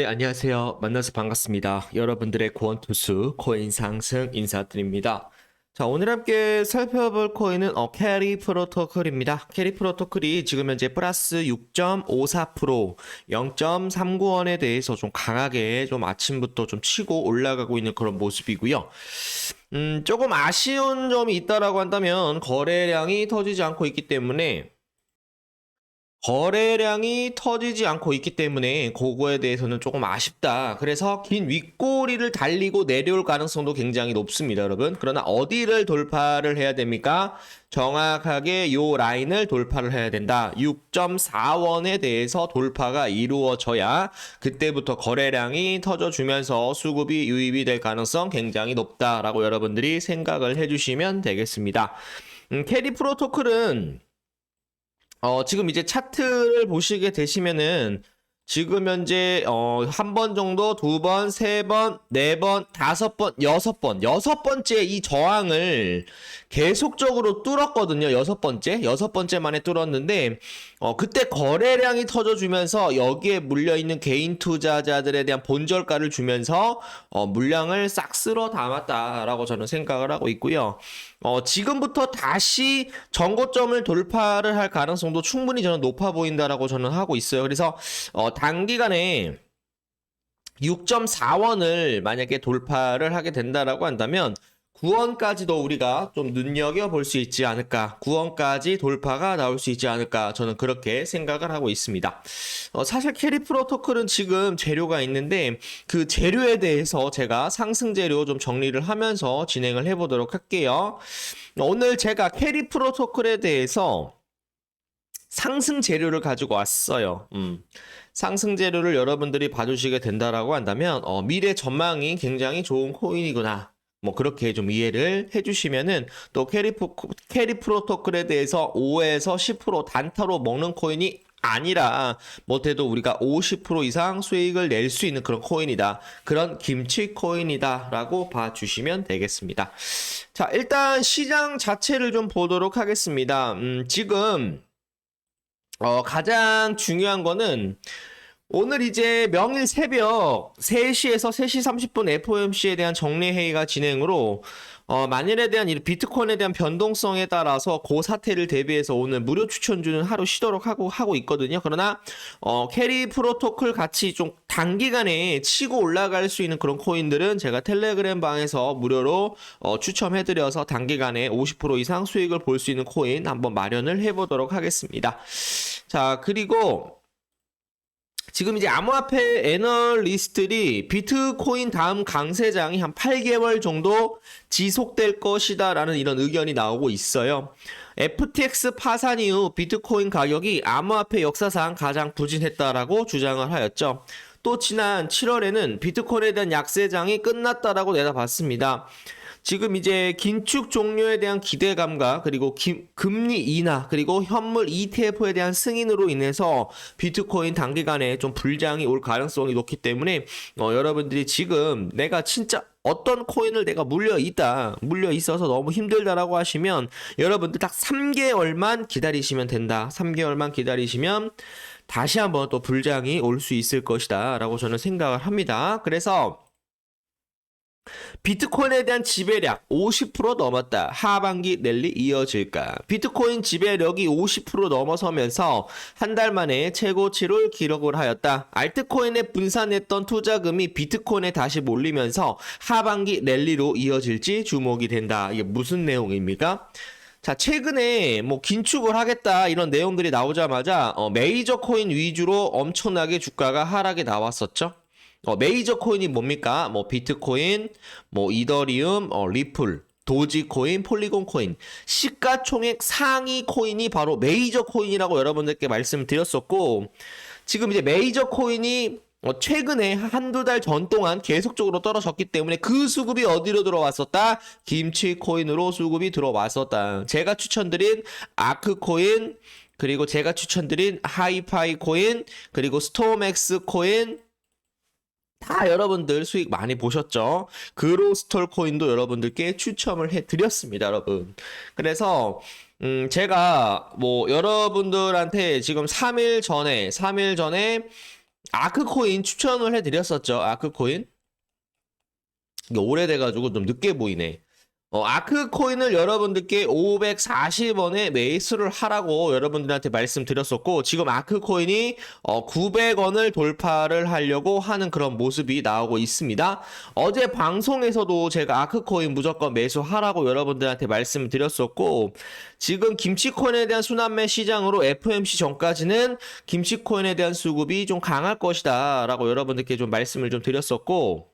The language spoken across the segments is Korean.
네, 안녕하세요. 만나서 반갑습니다. 여러분들의 구원투수 코인 상승 인사드립니다. 자, 오늘 함께 살펴볼 코인은 어, 캐리 프로토콜입니다. 캐리 프로토콜이 지금 현재 플러스 6.54% 0.39원에 대해서 좀 강하게 좀 아침부터 좀 치고 올라가고 있는 그런 모습이고요. 음, 조금 아쉬운 점이 있다라고 한다면 거래량이 터지지 않고 있기 때문에 거래량이 터지지 않고 있기 때문에 그거에 대해서는 조금 아쉽다. 그래서 긴 윗꼬리를 달리고 내려올 가능성도 굉장히 높습니다, 여러분. 그러나 어디를 돌파를 해야 됩니까? 정확하게 요 라인을 돌파를 해야 된다. 6.4원에 대해서 돌파가 이루어져야 그때부터 거래량이 터져주면서 수급이 유입이 될 가능성 굉장히 높다라고 여러분들이 생각을 해주시면 되겠습니다. 음, 캐리 프로토콜은 어, 지금 이제 차트를 보시게 되시면은 지금 현재 어, 한 번 정도, 두 번, 세 번, 네 번, 다섯 번, 여섯 번, 여섯 번째 이 저항을 계속적으로 뚫었거든요. 여섯 번째, 여섯 번째 만에 뚫었는데 어, 그때 거래량이 터져주면서 여기에 물려 있는 개인 투자자들에 대한 본절가를 주면서 어, 물량을 싹 쓸어 담았다라고 저는 생각을 하고 있고요. 어, 지금부터 다시 전고점을 돌파를 할 가능성도 충분히 저는 높아 보인다라고 저는 하고 있어요. 그래서 어, 단기간에 6.4원을 만약에 돌파를 하게 된다라고 한다면 9원까지도 우리가 좀 눈여겨 볼 수 있지 않을까. 9원까지 돌파가 나올 수 있지 않을까. 저는 그렇게 생각을 하고 있습니다. 어, 사실 캐리 프로토콜은 지금 재료가 있는데 그 재료에 대해서 제가 상승 재료 좀 정리를 하면서 진행을 해보도록 할게요. 오늘 제가 캐리 프로토콜에 대해서 상승 재료를 가지고 왔어요. 음. 상승 재료를 여러분들이 봐주시게 된다라고 한다면 어, 미래 전망이 굉장히 좋은 코인이구나. 뭐 그렇게 좀 이해를 해주시면은 또 캐리, 프, 캐리 프로토콜에 대해서 5에서 10% 단타로 먹는 코인이 아니라 못해도 우리가 50% 이상 수익을 낼 수 있는 그런 코인이다. 그런 김치 코인이다라고 봐주시면 되겠습니다. 자, 일단 시장 자체를 좀 보도록 하겠습니다. 음, 지금 어, 가장 중요한 거는 오늘 이제 명일 새벽 3시에서 3시 30분 FOMC에 대한 정례회의가 진행으로 어, 만일에 대한 이 비트코인에 대한 변동성에 따라서 그 사태를 대비해서 오늘 무료 추천주는 하루 쉬도록 하고 하고 있거든요. 그러나 어, 캐리 프로토콜 같이 좀 단기간에 치고 올라갈 수 있는 그런 코인들은 제가 텔레그램 방에서 무료로 어, 추첨해드려서 단기간에 50% 이상 수익을 볼 수 있는 코인 한번 마련을 해보도록 하겠습니다. 자 그리고 지금 이제 암호화폐 애널리스트들이 비트코인 다음 강세장이 한 8개월 정도 지속될 것이다라는 이런 의견이 나오고 있어요. FTX 파산 이후 비트코인 가격이 암호화폐 역사상 가장 부진했다라고 주장을 하였죠. 또 지난 7월에는 비트코인에 대한 약세장이 끝났다라고 내다봤습니다. 지금 이제 긴축 종료에 대한 기대감과 그리고 기, 금리 인하 그리고 현물 ETF에 대한 승인으로 인해서 비트코인 단기간에 좀 불장이 올 가능성이 높기 때문에 어, 여러분들이 지금 내가 진짜 어떤 코인을 내가 물려 있다, 물려 있어서 너무 힘들다라고 하시면 여러분들 딱 3개월만 기다리시면 된다. 3개월만 기다리시면 다시 한번 또 불장이 올 수 있을 것이다 라고 저는 생각을 합니다. 그래서 비트코인에 대한 지배력 50% 넘었다. 하반기 랠리 이어질까? 비트코인 지배력이 50% 넘어서면서 한 달 만에 최고치를 기록을 하였다. 알트코인에 분산했던 투자금이 비트코인에 다시 몰리면서 하반기 랠리로 이어질지 주목이 된다. 이게 무슨 내용입니까? 자, 최근에 뭐 긴축을 하겠다 이런 내용들이 나오자마자 어, 메이저 코인 위주로 엄청나게 주가가 하락에 나왔었죠. 어, 메이저 코인이 뭡니까? 뭐 비트코인, 뭐 이더리움, 어, 리플, 도지코인, 폴리곤 코인, 시가총액 상위 코인이 바로 메이저 코인이라고 여러분들께 말씀드렸었고, 지금 이제 메이저 코인이 어, 최근에 한두 달 전 동안 계속적으로 떨어졌기 때문에 그 수급이 어디로 들어왔었다? 김치 코인으로 수급이 들어왔었다. 제가 추천드린 아크 코인, 그리고 제가 추천드린 하이파이 코인, 그리고 스토맥스 코인, 다 여러분들 수익 많이 보셨죠? 그로스톨 코인도 여러분들께 추첨을 해드렸습니다, 여러분. 그래서, 음, 제가 뭐 여러분들한테 지금 3일 전에, 3일 전에 아크 코인 추천을 해드렸었죠. 아크 코인. 이게 오래돼가지고 좀 늦게 보이네. 어, 아크 코인을 여러분들께 540원에 매수를 하라고 여러분들한테 말씀드렸었고, 지금 아크 코인이 어, 900원을 돌파를 하려고 하는 그런 모습이 나오고 있습니다. 어제 방송에서도 제가 아크 코인 무조건 매수하라고 여러분들한테 말씀드렸었고, 지금 김치 코인에 대한 순환매 시장으로 FOMC 전까지는 김치 코인에 대한 수급이 좀 강할 것이다 라고 여러분들께 좀 말씀을 좀 드렸었고,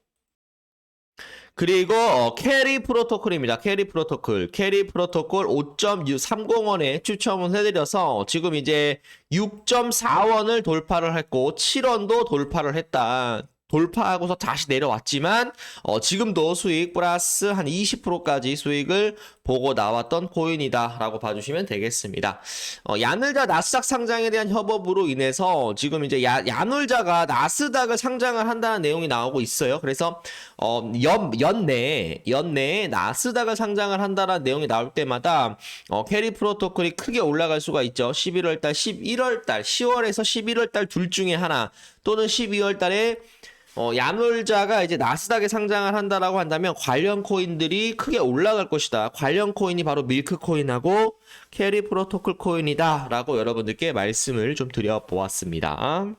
그리고 어, 캐리 프로토콜입니다. 캐리 프로토콜. 캐리 프로토콜 5.30원에 추첨을 해드려서 지금 이제 6.4원을 돌파를 했고 7원도 돌파를 했다. 돌파하고서 다시 내려왔지만 어, 지금도 수익 플러스 한 20%까지 수익을 보고 나왔던 코인이다라고 봐주시면 되겠습니다. 어, 야놀자 나스닥 상장에 대한 협업으로 인해서 지금 이제 야, 야놀자가 나스닥을 상장을 한다는 내용이 나오고 있어요. 그래서 어, 연, 연내 연내에 나스닥을 상장을 한다는 내용이 나올 때마다 어, 캐리 프로토콜이 크게 올라갈 수가 있죠. 11월달, 11월달, 10월에서 11월달 둘 중에 하나 또는 12월달에 어, 야놀자가 이제 나스닥에 상장을 한다라고 한다면 관련 코인들이 크게 올라갈 것이다. 관련 코인이 바로 밀크 코인하고 캐리 프로토콜 코인이다라고 여러분들께 말씀을 좀 드려 보았습니다.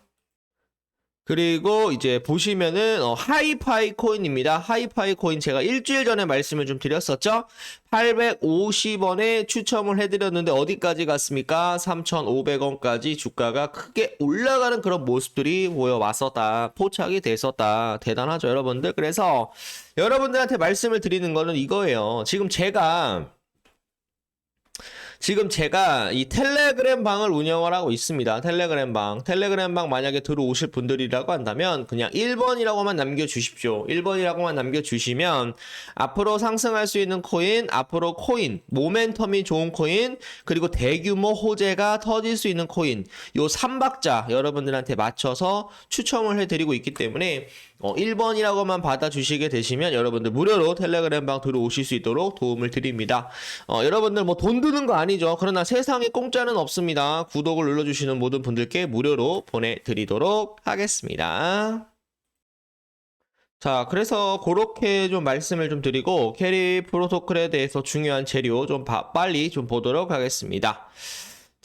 그리고 이제 보시면은 어, 하이파이 코인입니다. 하이파이 코인 제가 일주일 전에 말씀을 좀 드렸었죠. 850원에 추첨을 해드렸는데 어디까지 갔습니까? 3,500원까지 주가가 크게 올라가는 그런 모습들이 보여왔었다. 포착이 됐었다. 대단하죠, 여러분들. 그래서 여러분들한테 말씀을 드리는 거는 이거예요. 지금 제가 지금 제가 이 텔레그램 방을 운영을 하고 있습니다. 텔레그램 방. 텔레그램 방 만약에 들어오실 분들이라고 한다면 그냥 1번이라고만 남겨주십시오. 1번이라고만 남겨주시면 앞으로 상승할 수 있는 코인, 앞으로 코인, 모멘텀이 좋은 코인, 그리고 대규모 호재가 터질 수 있는 코인, 요 3박자 여러분들한테 맞춰서 추첨을 해드리고 있기 때문에 어, 1번이라고만 받아주시게 되시면 여러분들 무료로 텔레그램 방 들어오실 수 있도록 도움을 드립니다. 어, 여러분들 뭐 돈 드는 거 아니죠. 그러나 세상에 공짜는 없습니다. 구독을 눌러주시는 모든 분들께 무료로 보내드리도록 하겠습니다. 자, 그래서 그렇게 좀 말씀을 좀 드리고 캐리 프로토콜에 대해서 중요한 재료 좀 바- 빨리 좀 보도록 하겠습니다.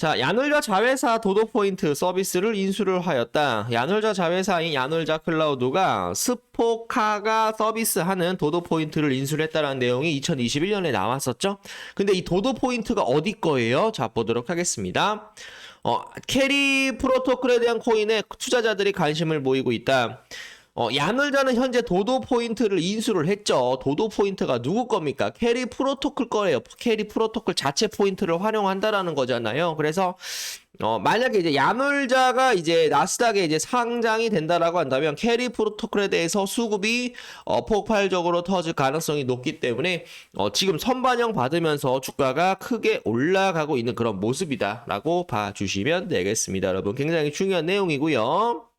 자, 야놀자 자회사 도도 포인트 서비스를 인수를 하였다. 야놀자 자회사인 야놀자 클라우드가 스포카가 서비스하는 도도 포인트를 인수를 했다는 내용이 2021년에 나왔었죠. 근데 이 도도 포인트가 어디 거예요? 자, 보도록 하겠습니다. 어, 캐리 프로토콜에 대한 코인에 투자자들이 관심을 보이고 있다. 어, 야놀자는 현재 도도 포인트를 인수를 했죠. 도도 포인트가 누구 겁니까? 캐리 프로토콜 거예요. 캐리 프로토콜 자체 포인트를 활용한다라는 거잖아요. 그래서 어, 만약에 이제 야놀자가 이제 나스닥에 이제 상장이 된다라고 한다면 캐리 프로토콜에 대해서 수급이 어, 폭발적으로 터질 가능성이 높기 때문에 어, 지금 선반영 받으면서 주가가 크게 올라가고 있는 그런 모습이다라고 봐주시면 되겠습니다. 여러분 굉장히 중요한 내용이고요.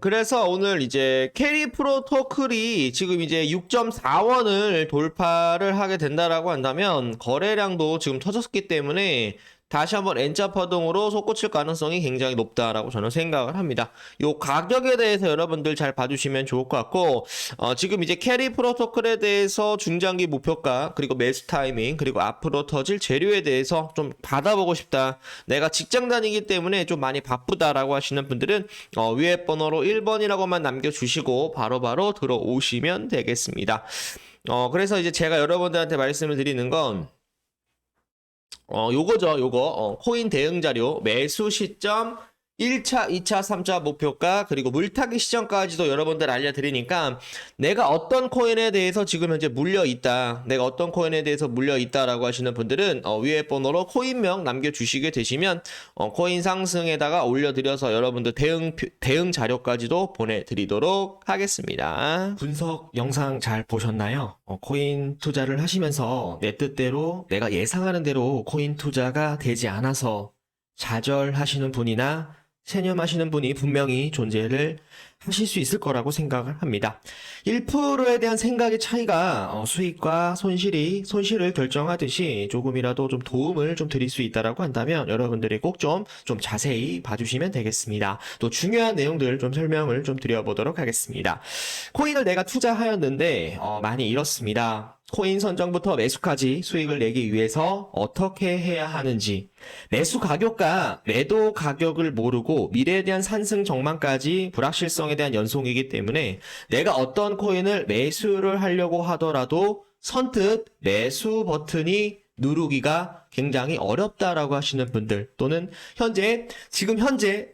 그래서 오늘 이제 캐리 프로토콜이 지금 이제 6.4원을 돌파를 하게 된다라고 한다면 거래량도 지금 터졌기 때문에 다시 한번 N자 파동으로 솟구칠 가능성이 굉장히 높다라고 저는 생각을 합니다. 요 가격에 대해서 여러분들 잘 봐주시면 좋을 것 같고 어, 지금 이제 캐리 프로토콜에 대해서 중장기 목표가 그리고 매수 타이밍 그리고 앞으로 터질 재료에 대해서 좀 받아보고 싶다. 내가 직장 다니기 때문에 좀 많이 바쁘다라고 하시는 분들은 어, 위에 번호로 1번이라고만 남겨주시고 바로바로 들어오시면 되겠습니다. 어, 그래서 이제 제가 여러분들한테 말씀을 드리는 건 어, 요거죠, 요거. 어, 코인 대응 자료, 매수 시점, 1차, 2차, 3차 목표가, 그리고 물타기 시점까지도 여러분들 알려드리니까, 내가 어떤 코인에 대해서 지금 현재 물려 있다, 내가 어떤 코인에 대해서 물려 있다라고 하시는 분들은, 어, 위에 번호로 코인명 남겨주시게 되시면, 어, 코인 상승에다가 올려드려서 여러분들 대응, 표- 대응 자료까지도 보내드리도록 하겠습니다. 분석 영상 잘 보셨나요? 어, 코인 투자를 하시면서 내 뜻대로 내가 예상하는 대로 코인 투자가 되지 않아서 좌절하시는 분이나 체념하시는 분이 분명히 존재를 하실 수 있을 거라고 생각을 합니다. 1%에 대한 생각의 차이가 어, 수익과 손실이 손실을 결정하듯이 조금이라도 좀 도움을 좀 드릴 수 있다라고 한다면 여러분들이 꼭좀좀 자세히 봐주시면 되겠습니다. 또 중요한 내용들 좀 설명을 좀 드려보도록 하겠습니다. 코인을 내가 투자하였는데 어, 많이 잃었습니다. 코인 선정부터 매수까지 수익을 내기 위해서 어떻게 해야 하는지. 매수 가격과 매도 가격을 모르고 미래에 대한 산승 전망까지 불확실성에 대한 연속이기 때문에 내가 어떤 코인을 매수를 하려고 하더라도 선뜻 매수 버튼이 누르기가 굉장히 어렵다라고 하시는 분들 또는 현재 지금 현재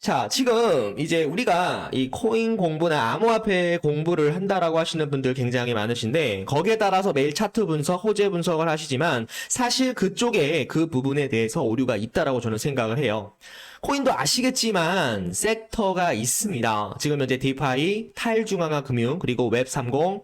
자, 지금 이제 우리가 이 코인 공부나 암호화폐 공부를 한다라고 하시는 분들 굉장히 많으신데 거기에 따라서 매일 차트 분석, 호재 분석을 하시지만 사실 그쪽에 그 부분에 대해서 오류가 있다라고 저는 생각을 해요. 코인도 아시겠지만 섹터가 있습니다. 지금 현재 디파이, 탈중앙화 금융, 그리고 웹30,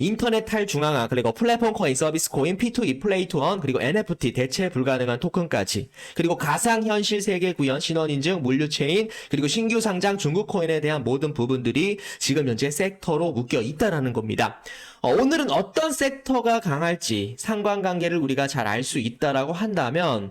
인터넷 탈중앙화, 그리고 플랫폼 코인, 서비스 코인, P2E, 플레이 투 원, 그리고 NFT, 대체 불가능한 토큰까지, 그리고 가상 현실 세계 구현, 신원 인증, 물류 체인, 그리고 신규 상장 중국 코인에 대한 모든 부분들이 지금 현재 섹터로 묶여 있다라는 겁니다. 어, 오늘은 어떤 섹터가 강할지 상관관계를 우리가 잘 알 수 있다라고 한다면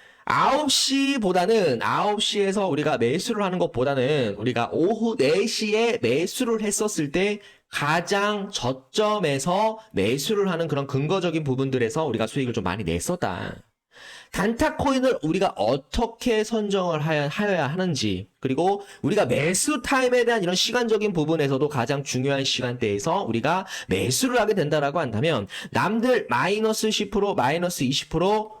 9시보다는 9시에서 우리가 매수를 하는 것보다는 우리가 오후 4시에 매수를 했었을 때 가장 저점에서 매수를 하는 그런 근거적인 부분들에서 우리가 수익을 좀 많이 냈었다. 단타 코인을 우리가 어떻게 선정을 하여- 하여야 하는지, 그리고 우리가 매수 타임에 대한 이런 시간적인 부분에서도 가장 중요한 시간대에서 우리가 매수를 하게 된다라고 한다면, 남들 마이너스 10%, 마이너스 20%,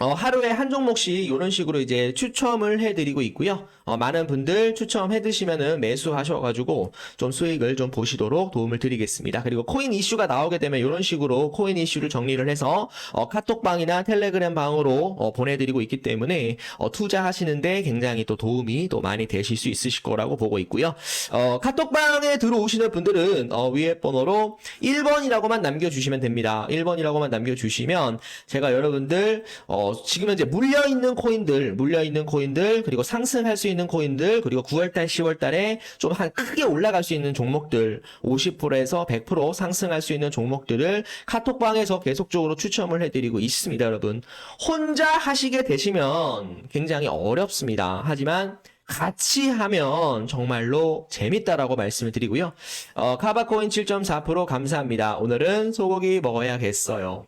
어, 하루에 한 종목씩 이런 식으로 이제 추첨을 해드리고 있고요. 어, 많은 분들 추첨해 드시면은 매수하셔가지고 좀 수익을 좀 보시도록 도움을 드리겠습니다. 그리고 코인 이슈가 나오게 되면 이런 식으로 코인 이슈를 정리를 해서 어, 카톡방이나 텔레그램 방으로 어, 보내드리고 있기 때문에 어, 투자하시는데 굉장히 또 도움이 또 많이 되실 수 있으실 거라고 보고 있고요. 어, 카톡방에 들어오시는 분들은 어, 위에 번호로 1번이라고만 남겨주시면 됩니다. 1번이라고만 남겨주시면 제가 여러분들 어, 지금 현재 물려 있는 코인들, 물려 있는 코인들, 그리고 상승할 수 있는 코인들, 그리고 9월달, 10월달에 좀 한 크게 올라갈 수 있는 종목들, 50%에서 100% 상승할 수 있는 종목들을 카톡방에서 계속적으로 추첨을 해드리고 있습니다, 여러분. 혼자 하시게 되시면 굉장히 어렵습니다. 하지만 같이 하면 정말로 재밌다라고 말씀을 드리고요. 어, 카바코인 7.4% 감사합니다. 오늘은 소고기 먹어야겠어요.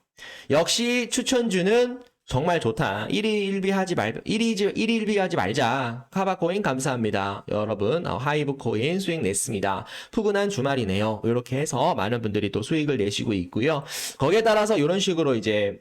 역시 추천주는 정말 좋다. 1위 1비 하지 말, 1위, 1위 1비 하지 말자. 카바코인 감사합니다. 여러분, 어, 하이브 코인 수익 냈습니다. 푸근한 주말이네요. 이렇게 해서 많은 분들이 또 수익을 내시고 있고요. 거기에 따라서 이런 식으로 이제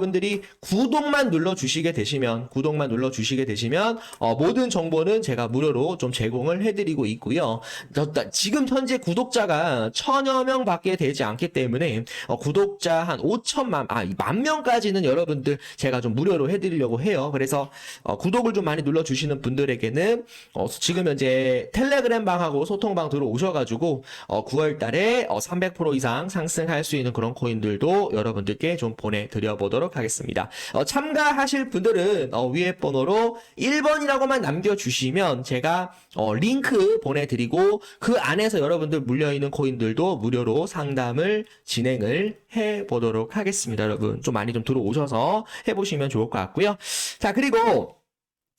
여러분들이 구독만 눌러 주시게 되시면 구독만 눌러 주시게 되시면 어, 모든 정보는 제가 무료로 좀 제공을 해드리고 있고요. 지금 현재 구독자가 천여 명밖에 되지 않기 때문에 어, 구독자 한 5천만 아만 명까지는 여러분들 제가 좀 무료로 해드리려고 해요. 그래서 어, 구독을 좀 많이 눌러 주시는 분들에게는 어, 지금 현재 텔레그램 방하고 소통방 들어오셔가지고 어, 9월달에 300% 이상 상승할 수 있는 그런 코인들도 여러분들께 좀 보내드려 보도록 하겠습니다. 어, 참가하실 분들은 어, 위에 번호로 1번이라고만 남겨주시면 제가 어, 링크 보내드리고 그 안에서 여러분들 물려있는 코인들도 무료로 상담을 진행을 해보도록 하겠습니다. 여러분 좀 많이 좀 들어오셔서 해보시면 좋을 것 같고요. 자 그리고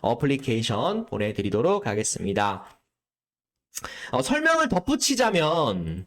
어플리케이션 보내드리도록 하겠습니다. 어, 설명을 덧붙이자면